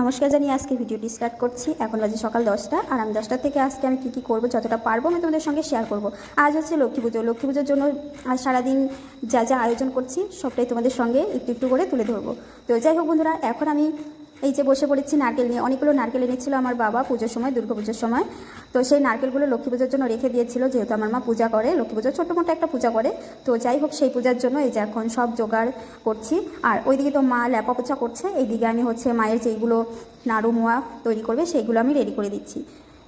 নমস্কার জানিয়ে আজকে ভিডিওটি স্টার্ট করছি। এখন বাজে সকাল দশটা আর আমি দশটা থেকে আজকে আমি কী কী করব, যতটা পারব আমি তোমাদের সঙ্গে শেয়ার করব। আজ হচ্ছে লক্ষ্মী পুজো। লক্ষ্মী পুজোর জন্য আজ সারাদিন যা যা আয়োজন করছি, সবটাই তোমাদের সঙ্গে একটু একটু করে তুলে ধরবো। তো যাই হোক বন্ধুরা, এখন আমি এই যে বসে পড়েছি নারকেল নিয়ে, অনেকগুলো নারকেল এনেছিল আমার বাবা পুজোর সময় দুর্গা পুজোর সময়। তো সেই নারকেলগুলো লক্ষ্মী পুজোর জন্য রেখে দিয়েছিল, যেহেতু আমার মা পূজা করে, লক্ষ্মী পুজো ছোটো মোটো একটা পূজা করে। তো যাই হোক, সেই পূজার জন্য এই যে এখন সব জোগাড় করছি। আর ওইদিকে তো মা ল্যাপা পোছা করছে, এইদিকে আমি হচ্ছে মায়ের যেইগুলো নাড়ু মোয়া তৈরি করবে, সেইগুলো আমি রেডি করে দিচ্ছি।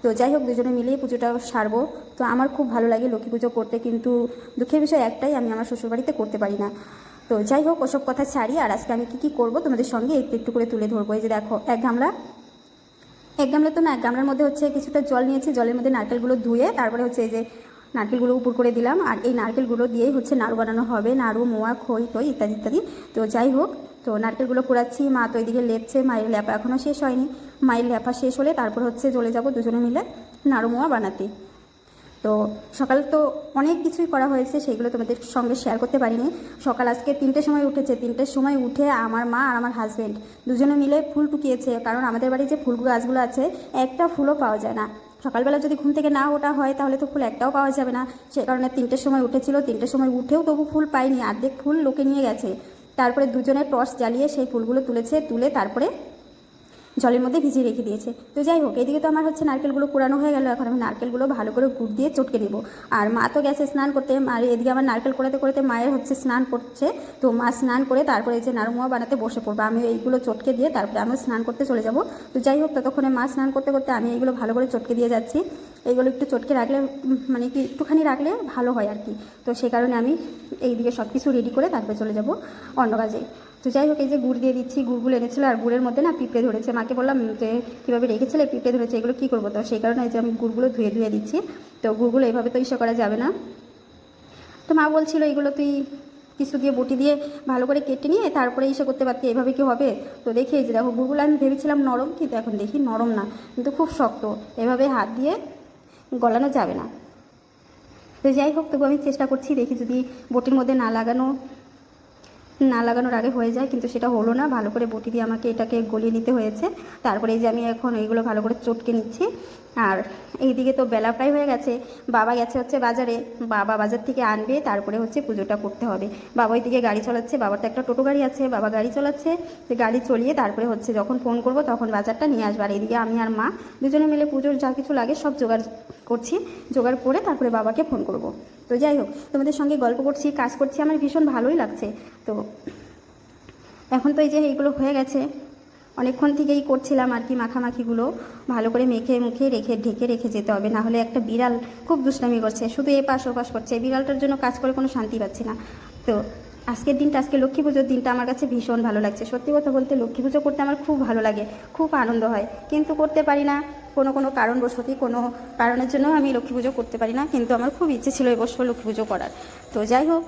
তো যাই হোক, দুজনে মিলেই পুজোটা সারবো। তো আমার খুব ভালো লাগে লক্ষ্মী পুজো করতে, কিন্তু দুঃখের বিষয় একটাই, আমি আমার শ্বশুরবাড়িতে করতে পারি না। তো যাই হোক, ওসব কথা ছাড়ি, আর আজকে আমি কী কী করব তোমাদের সঙ্গে একটু একটু করে তুলে ধরবো। এই যে দেখো, এক গামলা এক গামলা তো না, এক গামলার মধ্যে হচ্ছে কিছুটা জল নিয়েছি, জলের মধ্যে নারকেলগুলো ধুয়ে তারপরে হচ্ছে এই যে নারকেলগুলো উপর করে দিলাম, আর এই নারকেলগুলো দিয়েই হচ্ছে নাড়ু বানানো হবে, নাড়ু, মোয়া, খই টই ইত্যাদি ইত্যাদি। তো যাই হোক, তো নারকেলগুলো কুড়াচ্ছি, মা তো এইদিকে লেপছে, মায়ের ল্যাপা এখনও শেষ হয়নি। মায়ের ল্যাপা শেষ হলে তারপর হচ্ছে চলে যাব দুজনে মিলে নাড়ু, মোয়া বানাতে। তো সকাল তো অনেক কিছুই করা হয়েছে সেইগুলো তোমাদের সঙ্গে শেয়ার করতে পারিনি। সকাল আজকে তিনটের সময় উঠেছে, তিনটের সময় উঠে আমার মা আর আমার হাজব্যান্ড দুজনে মিলে ফুল টুকিয়েছে, কারণ আমাদের বাড়ি যে ফুল গাছগুলো আছে, একটা ফুলও পাওয়া যায় না। সকালবেলা যদি ঘুম থেকে না ওঠা হয়, তাহলে তো ফুল একটাও পাওয়া যাবে না। সে কারণে তিনটের সময় উঠেছিল, তিনটের সময় উঠেও তবু ফুল পাইনি, অর্ধেক ফুল লোকে নিয়ে গেছে। তারপরে দুজনে টর্চ জ্বালিয়ে সেই ফুলগুলো তুলেছে, তুলে তারপরে জলের মধ্যে ভিজিয়ে রেখে দিয়েছে। তো যাই হোক, এদিকে তো আমার হচ্ছে নারকেলগুলো পুরানো হয়ে গেল, এখন আমি নারকেলগুলো ভালো করে গুড় দিয়ে চটকে নেব। আর মা তো গেছে স্নান করতে, আর এদিকে আমার নারকেল করাতে করতে মায়ের হচ্ছে স্নান করছে। তো মা স্নান করে তারপরে এই যে নাড়ুমোয়া বানাতে বসে পড়ব। আমি এইগুলো চটকে দিয়ে তারপরে আমিও স্নান করতে চলে যাব। তো যাই হোক, ততক্ষণে মা স্নান করতে করতে আমি এইগুলো ভালো করে চটকে দিয়ে যাচ্ছি। এইগুলো একটু চটকে রাখলে মানে কি একটুখানি রাখলে ভালো হয় আর কি। তো সে কারণে আমি এইদিকে সব কিছু রেডি করে তারপরে চলে যাব অন্য কাজে। তো যাই হোক, এই যে গুড় দিয়ে দিচ্ছি, গুড়গুলো এনেছিল আর গুড়ের মধ্যে না পিঁপড়ে ধরেছে। মাকে বললাম যে, কীভাবে রেখেছিলে পিঁপড়ে ধরেছে? এগুলো কী করব? তো সেই কারণে যে আমি গুড়গুলো ধুয়ে ধুয়ে দিচ্ছি। তো গুড়গুলো এইভাবে তো ইসে করা যাবে না। তো মা বলছিল, এগুলো তুই কিছু দিয়ে বটি দিয়ে ভালো করে কেটে নিয়ে তারপরে ইসে করতে পারতি, এভাবে কি হবে? তো দেখি যে দেখো, গুড়গুলো আমি ভেবেছিলাম নরম, কিন্তু এখন দেখি নরম না, কিন্তু খুব শক্ত। এভাবে হাত দিয়ে গলানো যাবে না। তো যাই হোক, তবু আমি চেষ্টা করছি, দেখি যদি বটির মধ্যে না লাগানো না লাগানোর আগে হয়ে যায়, কিন্তু সেটা হলো না। ভালো করে বটি দিয়ে আমাকে এটাকে গলিয়ে নিতে হয়েছে। তারপরে যে আমি এখন এইগুলো ভালো করে চটকে নিচ্ছি। আর এইদিকে তো বেলা প্রায় হয়ে গেছে। বাবা গেছে হচ্ছে বাজারে। বাবা বাজার থেকে আনবে, তারপরে হচ্ছে পুজোটা করতে হবে। বাবা ওইদিকে গাড়ি চালাচ্ছে, বাবার তো একটা টোটো গাড়ি আছে, বাবা গাড়ি চালাচ্ছে। সে গাড়ি চলিয়ে তারপরে হচ্ছে যখন ফোন করব তখন বাজারটা নিয়ে আসবে। আর এইদিকে আমি আর মা দুজনে মিলে পুজোর যা কিছু লাগে সব জোগাড় করছি, জোগাড় করে তারপরে বাবাকে ফোন করব। তো যাই হোক, তোমাদের সঙ্গে গল্প করছি, কাজ করছি, আমার ভীষণ ভালোই লাগছে। তো এখন তো এই যে এইগুলো হয়ে গেছে অনেকক্ষণ থেকেই করছিলাম আর কি মাখামাখিগুলো। ভালো করে মেখে মুখে রেখে ঢেকে রেখে যেতে হবে, না হলে একটা বিড়াল খুব দুষ্টামি করছে। শুধু এপাশ ওপাশ করছে। বিড়ালটার জন্য কাজ করে কোনো শান্তি পাচ্ছি না। তো আজকের দিনটা, আজকে লক্ষ্মী পুজোর দিনটা আমার কাছে ভীষণ ভালো লাগছে। সত্যি কথা বলতে লক্ষ্মী পুজো করতে আমার খুব ভালো লাগে, খুব আনন্দ হয়। কিন্তু করতে পারি না। কোনো কোনো কারণবশতই, কোনো কারণের জন্য আমি লক্ষ্মী পুজো করতে পারি না। কিন্তু আমার খুব ইচ্ছে ছিল এবছর লক্ষ্মী পুজো করার। তো যাই হোক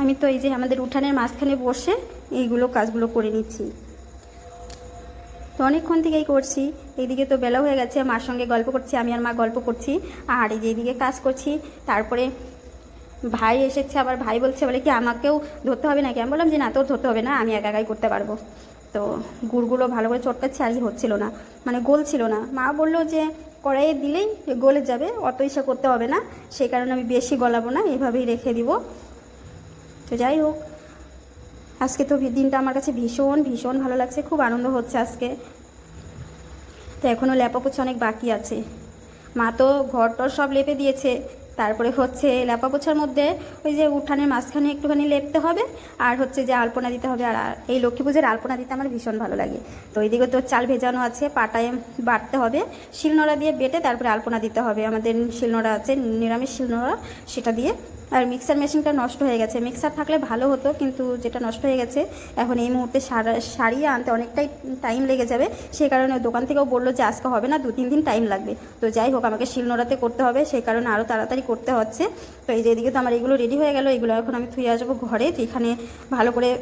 আমি তো এই যে আমাদের উঠানের মাঝখানে বসে এইগুলো কাজগুলো করে নিচ্ছি। তো অনেকক্ষণ থেকেই করছি। এইদিকে তো বেলা হয়ে গেছে, মার সঙ্গে গল্প করছি, আমি আর মা গল্প করছি। আর এই যে এইদিকে কাজ করছি, তারপরে ভাই এসেছে, আবার ভাই বলছে, বলে কি আমাকেও ধরতে হবে নাকি? আমি বললাম, যে না, তোর ধরতে হবে না, আমি একা একাই করতে পারব। তো গুড়গুলো ভালো করে চটকাচ্ছে, আর হচ্ছিল না মানে গোল ছিল না। মা বলল যে, কড়াইয়ে দিলেই গলে যাবে, অত ইসা করতে হবে না সেই কারণে আমি বেশি গলাবো না, এভাবেই রেখে দিব। তো যাই হোক, আজকে তো দিনটা আমার কাছে ভীষণ ভীষণ ভালো লাগছে, খুব আনন্দ হচ্ছে আজকে। তো এখনও ল্যাপা পোছা অনেক বাকি আছে। মা তো ঘর টর সব লেপে দিয়েছে। তারপরে হচ্ছে ল্যাপা পোছার মধ্যে ওই যে উঠানের মাঝখানে একটুখানি লেপতে হবে, আর হচ্ছে যে আলপনা দিতে হবে। আর এই লক্ষ্মী পুজোর আলপনা দিতে আমার ভীষণ ভালো লাগে। তো এইদিকে তো চাল ভেজানো আছে, পাটায় বাটতে হবে। শিলনোড়া দিয়ে বেটে তারপরে আলপনা দিতে হবে। আমাদের শিলনোড়া আছে, নিরামিষ শিলনোড়া, সেটা দিয়ে আর মিক্সার মেশিনটা নষ্ট হয়ে গেছে। মিক্সার থাকলে ভালো হতো, কিন্তু যেটা নষ্ট হয়ে গেছে, এখন এই মুহূর্তে সারা- সারিয়ে আনতে অনেকটাই টাইম লেগে যাবে। সেই কারণে দোকান থেকেও বলল যে, আজকে হবে না, দু, তিন দিন টাইম লাগবে। তো যাই হোক, আমাকে শিলনোড়াতে করতে হবে। সেই কারণে আরও তাড়াতাড়ি করতে হচ্ছে। তো এই যে এদিকে তো আমার এগুলো রেডি হয়ে গেল, এগুলো এখন আমি থুয়ে আসব ঘরে। তো এখানে ভালো করে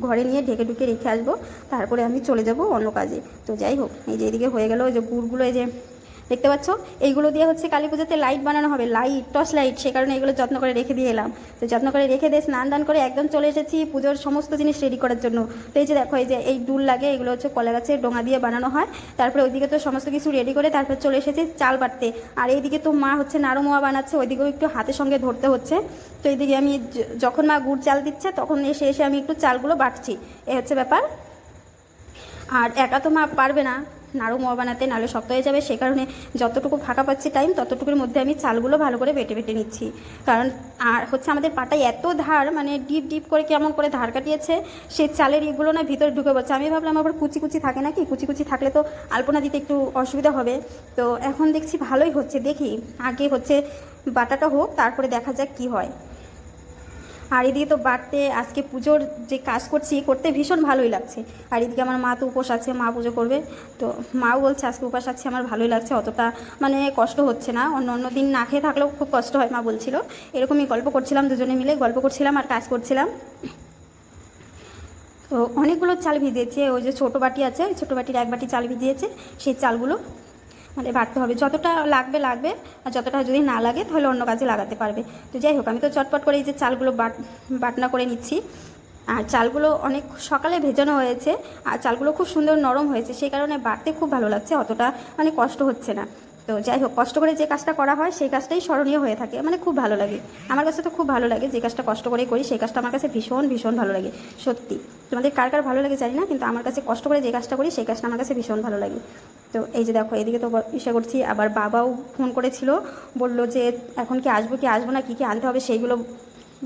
ঘরে নিয়ে ঢেকে ঢুকে রেখে আসব। তারপরে আমি চলে যাব অন্য কাজে। তো যাই হোক, এই যে এদিকে হয়ে গেল, ওই যে গুড়গুলো, এই যে দেখতে পাচ্ছ? এইগুলো দিয়ে হচ্ছে কালী পুজোতে লাইট বানানো হবে। লাইট টর্চ লাইট সে কারণে এগুলো যত্ন করে রেখে দিয়ে এলাম। তো যত্ন করে রেখে দিয়ে স্নান দান করে একদম চলে এসেছি পুজোর সমস্ত জিনিস রেডি করার জন্য। তো এই যে দেখো, এই যে এই ডুল লাগে, এগুলো হচ্ছে কলা গাছের ডোঙা দিয়ে বানানো হয়। তারপরে ওইদিকে তো সমস্ত কিছু রেডি করে তারপরে চলে এসেছি চাল বাটতে। আর এইদিকে তো মা হচ্ছে নাড়ু মোয়া বানাচ্ছে, ওইদিকেও একটু হাতের সঙ্গে ধরতে হচ্ছে। তো এইদিকে আমি যখন মা গুড় চাল দিচ্ছে, তখন এসে এসে আমি একটু চালগুলো বাটছি। এ হচ্ছে ব্যাপার। আর একা তো মা পারবে না। নাড়ু মোয়া বানাতে নাহলে শক্ত হয়ে যাবে। সে কারণে যতটুকু ফাঁকা পাচ্ছি টাইম ততটুকুর মধ্যে আমি চালগুলো ভালো করে বেটে বেটে নিচ্ছি। কারণ আর হচ্ছে আমাদের পাটায় এত ধার মানে ডিপ ডিপ করে কেমন করে ধার কাটিয়েছে সেই চালের ইগুলো না ভিতরে ঢুকে পড়ছে। আমি ভাবলাম আবার কুচি কুচি থাকে নাকি? কুচি কুচি থাকলে তো আলপনা দিতে একটু অসুবিধা হবে। তো এখন দেখছি ভালোই হচ্ছে। দেখি আগে হচ্ছে বাটাটা হোক, তারপরে দেখা যাক কি হয়। আর এদিকে তো বাড়তে, আজকে পুজোর যে কাজ করছি করতে ভীষণ ভালোই লাগছে। আর এদিকে আমার মা তো উপোস আছে, মা পুজো করবে। তো মাও বলছে, আজকে উপাস আছে, আমার ভালোই লাগছে, অতটা মানে কষ্ট হচ্ছে না। অন্য অন্য দিন না খেয়ে থাকলেও খুব কষ্ট হয়, মা বলছিল। এরকমই গল্প করছিলাম, দুজনে মিলে গল্প করছিলাম আর কাজ করছিলাম। তো অনেকগুলো চাল ভিজিয়েছে, ওই যে ছোটো বাটি আছে ওই ছোটো বাটির এক বাটি চাল ভিজিয়েছে, সেই চালগুলো মানে বাড়তে হবে। যতটা লাগবে লাগবে। আর যতটা যদি না লাগে, তাহলে অন্য কাজে লাগাতে পারবে। তো যাই হোক, আমি তো চটপট করে এই যে চালগুলো বাট, বাটনা করে নিচ্ছি। আর চালগুলো অনেক সকালে ভেজানো হয়েছে। আর চালগুলো খুব সুন্দর নরম হয়েছে। সেই কারণে বাড়তে খুব ভালো লাগছে। অতটা মানে কষ্ট হচ্ছে না। তো যাই হোক, কষ্ট করে যে কাজটা করা হয়, সেই কাজটাই স্মরণীয় হয়ে থাকে। মানে খুব ভালো লাগে। আমার কাছে তো খুব ভালো লাগে যে কাজটা কষ্ট করে করি, সেই কাজটা আমার কাছে ভীষণ ভীষণ ভালো লাগে। সত্যি। তোমাদের কার কার ভালো লাগে জানি না, কিন্তু আমার কাছে কষ্ট করে যে কাজটা করি, সেই কাজটা আমার কাছে ভীষণ ভালো লাগে। তো এই যে দেখো, এদিকে তো ইসে করছি, আবার বাবাও ফোন করেছিল, বলল যে এখন কি আসব কি আসব না, কী কী আনতে হবে, সেইগুলো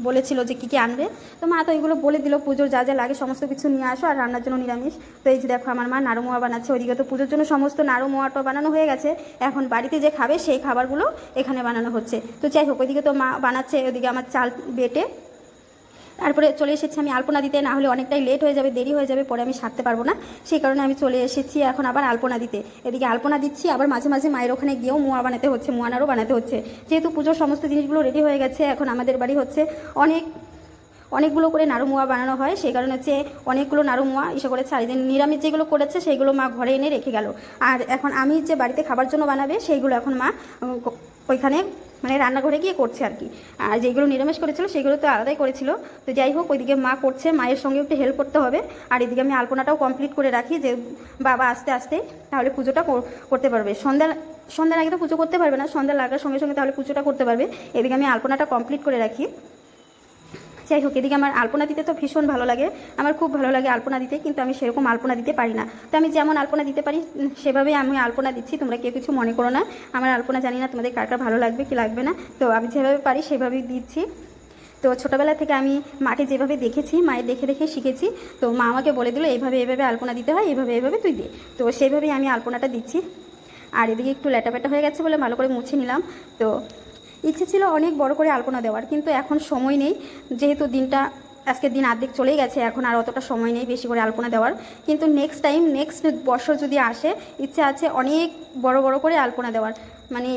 বলেছিল যে কী কী আনবে। তো মা তো এগুলো বলে দিল, পুজোর যা যা লাগে সমস্ত কিছু নিয়ে আসো আর রান্নার জন্য নিরামিষ। তো এই যে দেখো আমার মা নাড়ু মোয়া বানাচ্ছে, ওইদিকে তো পুজোর জন্য সমস্ত নাড়ু মোয়াটা বানানো হয়ে গেছে। এখন বাড়িতে যে খাবে সেই খাবারগুলো এখানে বানানো হচ্ছে। তো যাই হোক, ওইদিকে তো মা বানাচ্ছে, ওইদিকে আমার চাল বেটে। তারপরে চলে এসেছি আমি আলপনা দিতে, না হলে অনেকটাই লেট হয়ে যাবে, দেরি হয়ে যাবে, পরে আমি সারতে পারব না। সেই কারণে আমি চলে এসেছি এখন আবার আলপনা দিতে। এদিকে আলপনা দিচ্ছি, আবার মাঝে মাঝে মায়ের ওখানে গিয়েও মোয়া বানাতে হচ্ছে মোয়ানারও বানাতে হচ্ছে। যেহেতু পুজোর সমস্ত জিনিসগুলো রেডি হয়ে গেছে, এখন আমাদের বাড়ি হচ্ছে অনেক, অনেকগুলো করে নাড়ু মোয়া বানানো হয়। সেই কারণে হচ্ছে অনেকগুলো নাড়ু মোয়া, ইসে করে এই নিরামিষ যেগুলো করেছে, সেইগুলো মা ঘরে এনে রেখে গেল। আর এখন আমি যে বাড়িতে খাবার জন্য বানাবে, সেইগুলো এখন মা ওইখানে মানে রান্নাঘরে গিয়ে করছে আর কি। আর যেগুলো নিরামিষ করেছিল, সেগুলো তো আলাদাই করেছিল। তো যাই হোক, ওইদিকে মা করছে, মায়ের সঙ্গে একটু হেল্প করতে হবে। আর এদিকে আমি আলপনাটাও কমপ্লিট করে রাখি যে বাবা আস্তে আস্তে তাহলে পুজোটা করতে পারবে। সন্ধ্যা, সন্ধ্যার আগে তো পুজো করতে পারবে না, সন্ধ্যা লাগার সঙ্গে সঙ্গে তাহলে পুজোটা করতে পারবে। এদিকে আমি আলপনাটা কমপ্লিট করে রাখি। যাই হোক, এদিকে আমার আলপনা দিতে তো ভীষণ ভালো লাগে। আমার খুব ভালো লাগে আলপনা দিতে, কিন্তু আমি সেরকম আলপনা দিতে পারি না। তো আমি যেমন আলপনা দিতে পারি সেভাবেই আমি আলপনা দিচ্ছি। তোমরা কেউ কিছু মনে করো না। আমার আলপনা জানি না তোমাদের কার কার ভালো লাগবে, কি লাগবে না। তো আমি যেভাবে পারি সেভাবেই দিচ্ছি। তো ছোটোবেলা থেকে আমি মাকে যেভাবে দেখেছি, মায়ের দেখে দেখে শিখেছি। তো মা আমাকে বলে দিল, এইভাবে এইভাবে আলপনা দিতে হয়, এইভাবে এইভাবে তুই দে। তো সেইভাবেই আমি আলপনাটা দিচ্ছি। আর এদিকে একটু ল্যাটাপ্যাটা হয়ে গেছে বলে ভালো করে মুছে নিলাম। তো ইচ্ছে ছিল অনেক বড় করে আলপনা দেওয়ার, কিন্তু এখন সময় নেই। যেহেতু দিনটা আজকের দিন আর্ধেক চলেই গেছে, এখন আর অতটা সময় নেই বেশি করে আলপনা দেওয়ার। কিন্তু নেক্সট টাইম নেক্সট বছর যদি আসে, ইচ্ছে আছে অনেক বড় বড় করে আলপনা দেওয়ার। মানে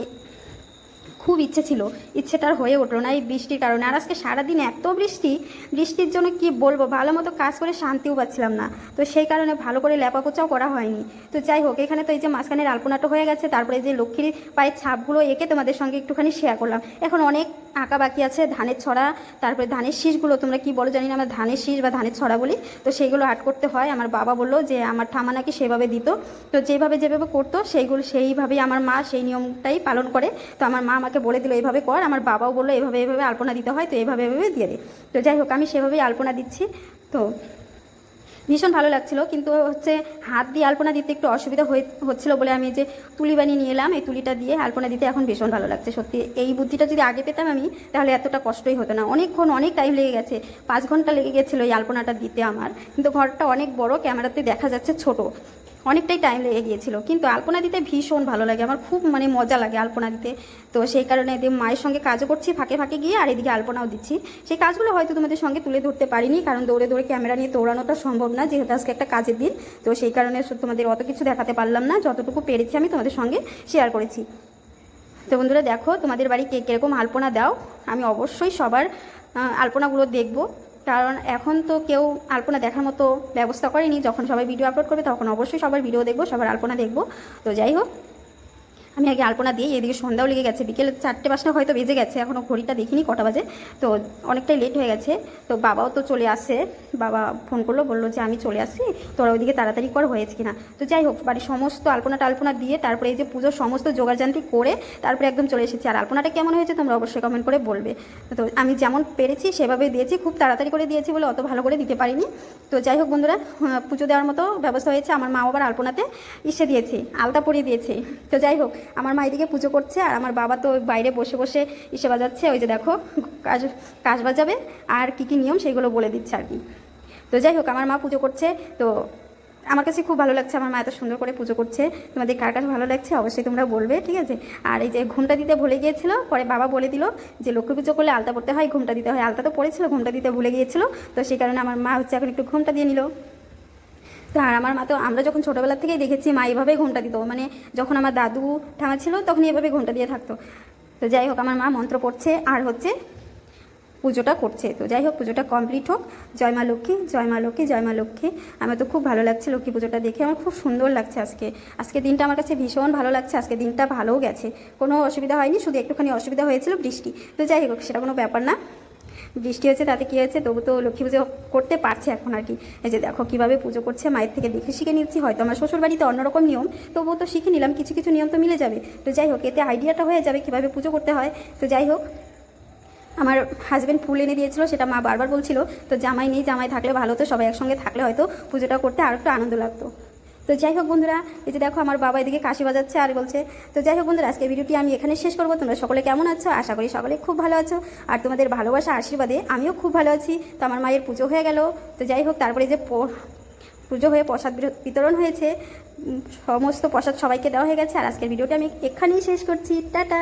খুব ইচ্ছে ছিল, ইচ্ছেটা আর হয়ে উঠল না এই বৃষ্টির কারণে। আর আজকে সারাদিন এত বৃষ্টি, বৃষ্টির জন্য কি বলব? ভালো মতো কাজ করে শান্তিও পাচ্ছিলাম না। তো সেই কারণে ভালো করে লেপাপোচাও করা হয়নি। তো যাই হোক, এখানে তো এই যে মাঝখানের আলপনাটা হয়ে গেছে, তারপরে যে লক্ষ্মীর পায়ের ছাপগুলো এঁকে তোমাদের সঙ্গে একটুখানি শেয়ার করলাম। এখন অনেক আঁকা বাকি আছে, ধানের ছড়া, তারপরে ধানের শীষগুলো, তোমরা কি বলো জানি না, আমরা ধানের শীষ বা ধানের ছড়া বলি। তো সেইগুলো আর্ট করতে হয়। আমার বাবা বলল যে, আমার ঠামা নাকি সেভাবে দিত। তো যেভাবে যেভাবে করতো, সেইগুলো, সেইভাবেই আমার মা সেই নিয়মটাই পালন করে। তো আমার মা আমাকে বলে দিল এইভাবে কর। আমার বাবাও বলল, এভাবে এভাবে আলপনা দিতে হয়, তো এভাবে এভাবে দিয়ে দে। তো যাই হোক, আমি সেভাবেই আলপনা দিচ্ছি। তো ভীষণ ভালো লাগছিল, কিন্তু হচ্ছে হাত দিয়ে আলপনা দিতে একটু অসুবিধা হয়ে, হচ্ছিল বলে আমি যে তুলি বানিয়ে নিয়ে এলাম, এই তুলিটা দিয়ে আলপনা দিতে এখন ভীষণ ভালো লাগছে, সত্যি। এই বুদ্ধিটা যদি আগে পেতাম আমি, তাহলে এতটা কষ্টই হতো না। অনেকক্ষণ অনেক টাইম লেগে গেছে, পাঁচ ঘণ্টা লেগে গেছিল এই আলপনাটা দিতে আমার, কিন্তু ঘরটা অনেক বড়, ক্যামেরাতে দেখা যাচ্ছে ছোট। অনেকটাই টাইম লেগে গিয়েছিল। কিন্তু আলপনা দিতে ভীষণ ভালো লাগে। আমার খুব মানে মজা লাগে আলপনা দিতে। তো সেই কারণে এদিকে মায়ের সঙ্গে কাজও করছি, ফাঁকে ফাঁকে গিয়ে, আর এদিকে আলপনাও দিচ্ছি। সেই কাজগুলো হয়তো তোমাদের সঙ্গে তুলে ধরতে পারিনি, কারণ দৌড়ে দৌড়ে ক্যামেরা নিয়ে দৌড়ানোটা সম্ভব না, যেহেতু আজকে একটা কাজের দিন। তো সেই কারণে তোমাদের অত কিছু দেখাতে পারলাম না। যতটুকু পেরেছি আমি তোমাদের সঙ্গে শেয়ার করেছি। তো বন্ধুরা দেখো, তোমাদের বাড়ি কে কীরকম আলপনা দাও? আমি অবশ্যই সবার আলপনাগুলো দেখব। কারণ এখন তো কেউ আলপনা দেখার মতো ব্যবস্থা করেনি। যখন সবাই ভিডিও আপলোড করবে, তখন অবশ্যই সবার ভিডিও দেখব, সবার আলপনা দেখব। তো যাই হোক আমি আগে আলপনা দিয়ে এদিকে সন্ধ্যাও লেগে গেছে। বিকেল চারটে পাঁচটা হয়তো বেজে গেছে এখনও ঘড়িটা দেখিনি কটা বাজে। তো অনেকটাই লেট হয়ে গেছে। তো বাবাও তো চলে আসে। বাবা ফোন করল, বলল যে আমি চলে আসছি তোরা ওইদিকে তাড়াতাড়ি কর, হয়েছে কিনা। তো যাই হোক, বাড়ির সমস্ত আলপনা টালপনা দিয়ে তারপরে এই যে পুজোর সমস্ত জোগাড়জান্তি করে তারপরে একদম চলে এসেছি। আর আলপনাটা কেমন হয়েছে তোমরা অবশ্যই কমেন্ট করে বলবে। তো আমি যেমন পেরেছি সেভাবে দিয়েছি, খুব তাড়াতাড়ি করে দিয়েছি বলে অত ভালো করে দিতে পারিনি। তো যাই হোক বন্ধুরা পুজো দেওয়ার মতো ব্যবস্থা হয়েছে। আমার মা বাবার আলপনাতে ইসে দিয়েছে, আলতা পরিয়ে দিয়েছে। তো যাই হোক আমার মা এদিকে পুজো করছে আর আমার বাবা তো বাইরে বসে বসে ইসে বাজাচ্ছে। ওই যে দেখো, কাজ কাজ বাজাবে আর কী কী নিয়ম সেগুলো বলে দিচ্ছে আর কি। তো যাই হোক, আমার মা পুজো করছে। তো আমার কাছে খুব ভালো লাগছে, আমার মা এত সুন্দর করে পুজো করছে। তোমাদের কার কাছে ভালো লাগছে অবশ্যই তোমরা বলবে, ঠিক আছে? আর এই যে ঘুমটা দিতে ভুলে গিয়েছিল, পরে বাবা বলে দিল যে লক্ষ্মী পুজো করলে আলতা পড়তে হয়, ঘুমটা দিতে হয়। আলতা তো পড়েছিল, ঘুমটা দিতে ভুলে গিয়েছিল। তো সেই কারণে আমার মা হচ্ছে এখন একটু ঘুমটা দিয়ে নিল। তো আর আমার মা তো, আমরা যখন ছোটোবেলা থেকেই দেখেছি, মা এইভাবেই ঘুমটা দিত। মানে যখন আমার দাদু ঠামা ছিল তখন এভাবে ঘুমটা দিয়ে থাকতো। তো যাই হোক, আমার মা মন্ত্র পড়ছে, আর হচ্ছে পুজোটা করছে। তো যাই হোক, পুজোটা কমপ্লিট হোক। জয় মা লক্ষ্মী, জয় মা লক্ষ্মী, জয় মা লক্ষ্মী। আমার তো খুব ভালো লাগছে লক্ষ্মী পুজোটা দেখে। আমার খুব সুন্দর লাগছে আজকে। আজকে দিনটা আমার কাছে ভীষণ ভালো লাগছে। আজকে দিনটা ভালোও গেছে। কোনো অসুবিধা হয়নি, শুধু একটুখানি অসুবিধা হয়েছিল বৃষ্টি। তো যাই হোক, সেটা কোনো ব্যাপার না। বৃষ্টি হয়েছে, তাতে কী হয়েছে? তবু তো লক্ষ্মী পুজো করতে পারছে এখন আর কি। এই যে দেখো কীভাবে পুজো করছে, মায়ের থেকে দেখে শিখে নিচ্ছি। হয়তো আমার শ্বশুর বাড়িতে অন্যরকম নিয়ম তবুও তো শিখে নিলাম, কিছু কিছু নিয়ম তো মিলে যাবে। তো যাই হোক, এতে আইডিয়াটা হয়ে যাবে কীভাবে পুজো করতে হয়। তো যাই হোক, আমার হাজব্যান্ড ফুল এনে দিয়েছিল, সেটা মা বারবার বলছিল। তো জামাই নেই, জামাই থাকলে ভালো হতো, সবাই একসঙ্গে থাকলে হয়তো পুজোটা করতে আরও একটু আনন্দ লাগতো। তো যাই হোক বন্ধুরা, এই যে দেখো আমার বাবা এদিকে কাশি বাজাচ্ছে আর বলছে, তো যাই হোক বন্ধুরা আজকে ভিডিওটি আমি এখানে শেষ করব। তোমরা সকলে কেমন আছো? আশা করি সকলে খুব ভালো আছো। আর তোমাদের ভালোবাসা আশীর্বাদে আমিও খুব ভালো আছি। তো আমার মায়ের পুজো হয়ে গেল। তো যাই হোক, তারপরে যে পুজো হয়ে প্রসাদ বিতরণ হয়েছে। সমস্ত প্রসাদ সবাইকে দেওয়া হয়ে গেছে। আর আজকের ভিডিওটি আমি এখানেই শেষ করছি। টাটা!